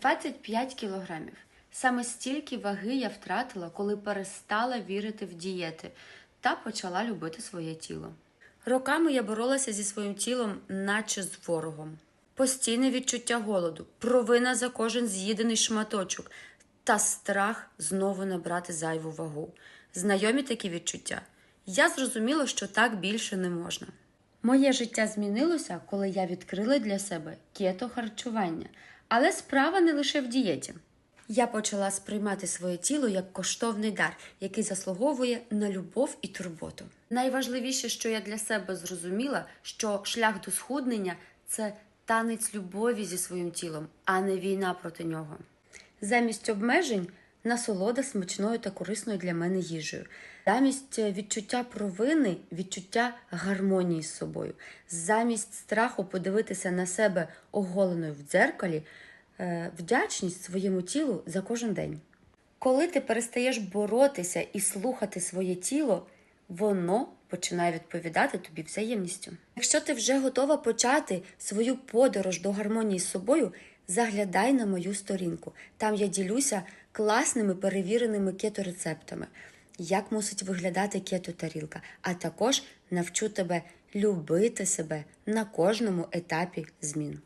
25 кілограмів. Саме стільки ваги я втратила, коли перестала вірити в дієти та почала любити своє тіло. Роками я боролася зі своїм тілом, наче з ворогом. Постійне відчуття голоду, провина за кожен з'їдений шматочок та страх знову набрати зайву вагу. Знайомі такі відчуття. Я зрозуміла, що так більше не можна. Моє життя змінилося, коли я відкрила для себе кето харчування, але справа не лише в дієті. Я почала сприймати своє тіло як коштовний дар, який заслуговує на любов і турботу. Найважливіше, що я для себе зрозуміла, що шлях до схуднення це танець любові зі своїм тілом, а не війна проти нього. Замість обмежень насолода смачною та корисною для мене їжею. Замість е, відчуття провини, відчуття гармонії з собою. Замість страху подивитися на себе оголеною в дзеркалі, е, вдячність своєму тілу за кожен день. Коли ти перестаєш боротися і слухати своє тіло, воно починає відповідати тобі взаємністю. Якщо ти вже готова почати свою подорож до гармонії з собою, заглядай на мою сторінку. Там я ділюся класними перевіреними кето-рецептами, як мусить виглядати кето-тарілка, а також навчу тебе любити себе на кожному етапі змін.